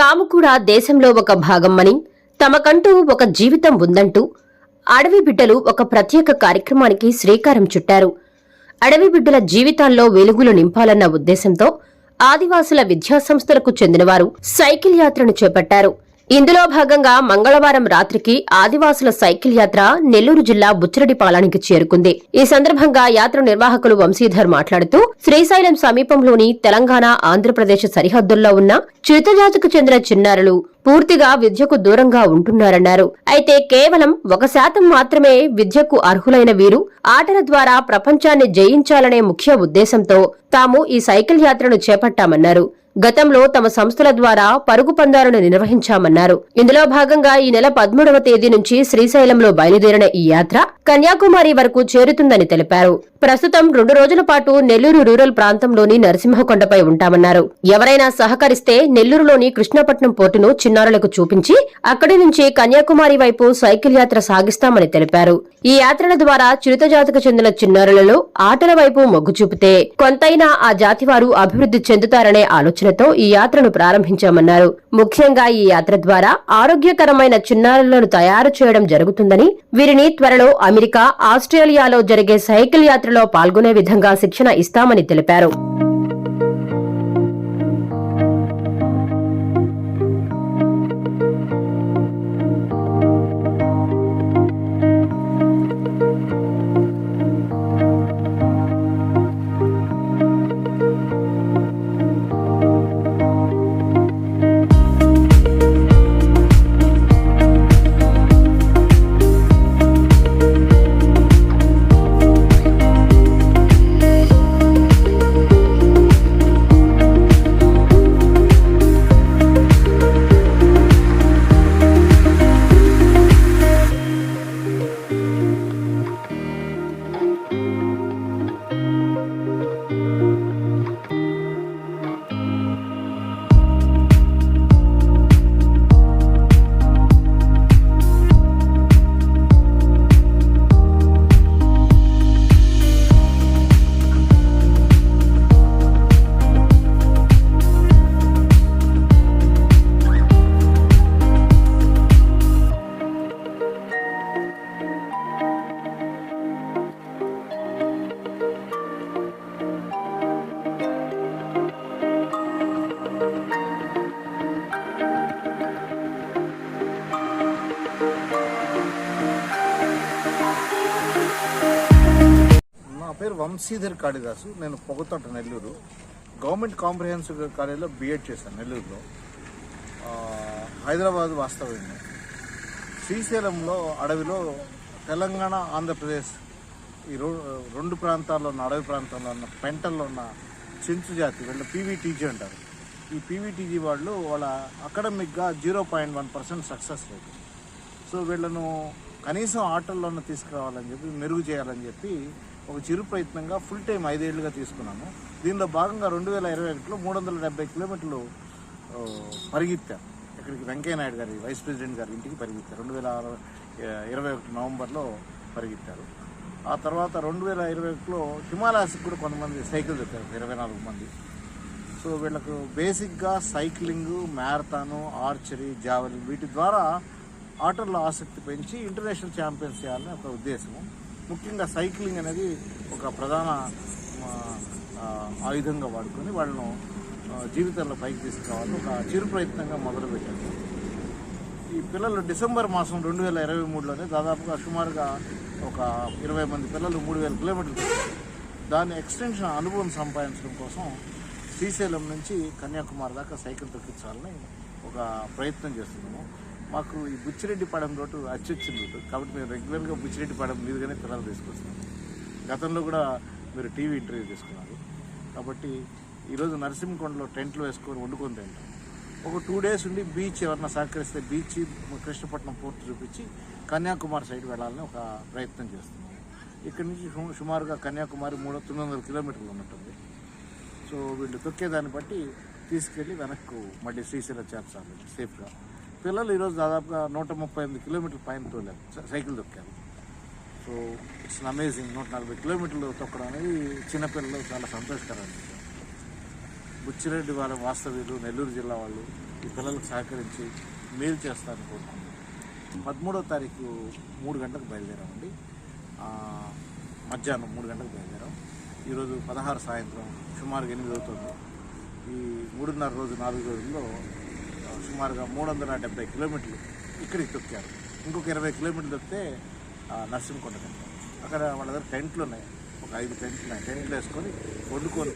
తాము కూడా దేశంలో ఒక భాగమని తమకంటూ ఒక జీవితం ఉందంటూ అడవి బిడ్డలు ఒక ప్రత్యేక కార్యక్రమానికి శ్రీకారం చుట్టారు. అడవి బిడ్డల జీవితాల్లో వెలుగులు నింపాలన్న ఉద్దేశంతో ఆదివాసుల విద్యాసంస్థలకు చెందినవారు సైకిల్ యాత్రను చేపట్టారు. ఇందులో భాగంగా మంగళవారం రాత్రికి ఆదివాసుల సైకిల్ యాత్ర నెల్లూరు జిల్లా బుచ్చిరెడ్డిపాలెనికి చేరుకుంది. ఈ సందర్భంగా యాత్ర నిర్వాహకులు వంశీధర్ మాట్లాడుతూ శ్రీశైలం సమీపంలోని తెలంగాణ ఆంధ్రప్రదేశ్ సరిహద్దుల్లో ఉన్న చిరుతజాతికి చెందిన చిన్నారులు పూర్తిగా విద్యకు దూరంగా ఉంటున్నారన్నారు. అయితే కేవలం ఒక శాతం మాత్రమే విద్యకు అర్హులైన వీరు ఆటల ద్వారా ప్రపంచాన్ని జయించాలనే ముఖ్య ఉద్దేశంతో తాము ఈ సైకిల్ యాత్రను చేపట్టామన్నారు. గతంలో తమ సంస్థల ద్వారా పరుగు పందాలను నిర్వహించామన్నారు. ఇందులో భాగంగా ఈ నెల పదమూడవ తేదీ నుంచి శ్రీశైలంలో బయలుదేరిన ఈ యాత్ర కన్యాకుమారి వరకు చేరుతుందని తెలిపారు. ప్రస్తుతం రెండు రోజుల పాటు నెల్లూరు రూరల్ ప్రాంతంలోని నరసింహకొండపై ఉంటామన్నారు. ఎవరైనా సహకరిస్తే నెల్లూరులోని కృష్ణపట్నం పోర్టును చిన్నారులకు చూపించి అక్కడి నుంచి కన్యాకుమారి వైపు సైకిల్ యాత్ర సాగిస్తామని తెలిపారు. ఈ యాత్రల ద్వారా చిరుత జాతికి చెందిన చిన్నారులలో ఆటల వైపు మొగ్గు చూపితే కొంతైనా ఆ జాతి వారు అభివృద్ధి చెందుతారనే ఆలోచన ఆలోచనతో ఈ యాత్రను ప్రారంభించామన్నారు. ముఖ్యంగా ఈ యాత్ర ద్వారా ఆరోగ్యకరమైన చిన్నారులను తయారు చేయడం జరుగుతుందని వీరిని త్వరలో అమెరికా ఆస్ట్రేలియాలో జరిగే సైకిల్ యాత్రలో పాల్గొనే విధంగా శిక్షణ ఇస్తామని తెలిపారు. పేరు వంశీధర్ కాళిదాసు. నేను పొగతోట నెల్లూరు. గవర్నమెంట్ కాంప్రహెన్సివ్ కాలేజీలో బీఎడ్ చేశాను నెల్లూరులో. హైదరాబాద్ వాస్తవ్యం శ్రీశైలంలో అడవిలో తెలంగాణ ఆంధ్రప్రదేశ్ ఈ రో- రెండు ప్రాంతాల్లో ఉన్న అడవి ప్రాంతంలో ఉన్న పెంటల్లో ఉన్న చెంచు జాతి వీళ్ళు పీవీటీజీ అంటారు. ఈ పీవీటీజీ వాళ్ళు వాళ్ళ అకాడమిక్గా zero point one percent success rate. So వీళ్ళను కనీసం ఆటల్లోనే తీసుకురావాలని చెప్పి మెరుగు చేయాలని చెప్పి ఒక చిరు ప్రయత్నంగా ఫుల్ టైం ఐదేళ్ళుగా తీసుకున్నాను. దీనిలో భాగంగా రెండు వేల ఇరవై ఒకటిలో మూడు వందల డెబ్బై కిలోమీటర్లు ఆ, పరిగెత్తాను ఇక్కడికి వెంకయ్య నాయుడు గారి వైస్ ప్రెసిడెంట్ గారి ఇంటికి పరిగెత్తారు రెండు వేల ఇరవై ఒకటి నవంబర్లో పరిగెత్తారు. ఆ తర్వాత రెండు వేల ఇరవై ఒకటిలో హిమాలయాస్కి కూడా కొంతమంది సైకిల్ చెప్పారు ఇరవై నాలుగు మంది. సో వీళ్ళకు బేసిక్గా సైక్లింగ్ మ్యారథాను ఆర్చరీ జావలింగ్ వీటి ద్వారా ఆటల్లో ఆసక్తి పెంచి ఇంటర్నేషనల్ ఛాంపియన్స్ చేయాలని ఒక ఉద్దేశము. ముఖ్యంగా సైక్లింగ్ అనేది ఒక ప్రధాన ఆయుధంగా వాడుకొని వాళ్ళను జీవితంలో పైకి తీసుకురావాలని ఒక చిరు ప్రయత్నంగా మొదలుపెట్టారు. ఈ పిల్లలు డిసెంబర్ మాసం రెండు వేల ఇరవై మూడులోనే దాదాపుగా సుమారుగా ఒక ఇరవై మంది పిల్లలు మూడు వేల కిలోమీటర్లు దాన్ని దాని ఎక్స్టెన్షన్ అనుభవం సంపాదించడం కోసం శ్రీశైలం నుంచి కన్యాకుమారి దాకా సైకిల్ తొక్కించాలని ఒక ప్రయత్నం చేస్తున్నాము. మాకు ఈ బుచ్చిరెడ్డిపాడెం రోడ్డు అచ్చొచ్చింది రోడ్డు. కాబట్టి మేము రెగ్యులర్గా బుచ్చిరెడ్డిపాడెం మీదుగానే పిల్లలు తీసుకొస్తాం గతంలో కూడా మీరు టీవీ ఇంటర్వ్యూ తీసుకున్నారు. కాబట్టి ఈరోజు నరసింహకొండలో టెంట్లు వేసుకొని వండుకొని తింటాం. ఒక టూ డేస్ ఉండి బీచ్ ఎవరన్నా సహకరిస్తే బీచ్ కృష్ణపట్నం పోర్ట్ చూపించి కన్యాకుమారి సైడ్ వెళ్ళాలని ఒక ప్రయత్నం చేస్తున్నాం. ఇక్కడి నుంచి సుమారుగా కన్యాకుమారి మూడు తొమ్మిది వందల కిలోమీటర్లు ఉన్నట్టుంది. సో వీళ్ళు తొక్కేదాన్ని బట్టి తీసుకెళ్ళి వెనక్కు మళ్ళీ శ్రీశైలం చేర్చాలి సేఫ్గా పిల్లలు ఈరోజు దాదాపుగా నూట ముప్పై ఎనిమిది కిలోమీటర్ల పైన తోలారు. సైకిల్ తొక్కారు. సో ఇట్స్ అమేజింగ్ నూట నలభై కిలోమీటర్లు తొక్కడం అనేది చిన్నపిల్లలు చాలా సంతోషకరమైన విషయం. బుచ్చిరెడ్డి వాళ్ళ వాస్తవ్యులు నెల్లూరు జిల్లా వాళ్ళు ఈ పిల్లలకు సహకరించి మేలు చేస్తారని కోరుకుంటున్నాను పదమూడో తారీఖు మూడు గంటలకు బయలుదేరామండి. మధ్యాహ్నం మూడు గంటలకు బయలుదేరాం. ఈరోజు పదహారు సాయంత్రం సుమారుగా ఎనిమిది అవుతుంది. ఈ మూడున్నర రోజు నాలుగు రోజుల్లో సుమారుగా మూడు వందల డెబ్బై కిలోమీటర్లు ఇక్కడికి తొక్కారు. ఇంకొక ఇరవై కిలోమీటర్లు తొక్కితే ఆ, నర్సింగ్కొండ అక్కడ వాళ్ళ దగ్గర టెంట్లు ఉన్నాయి. ఒక ఐదు టెంట్లు ఉన్నాయి. టెంట్లు వేసుకొని వండుకొని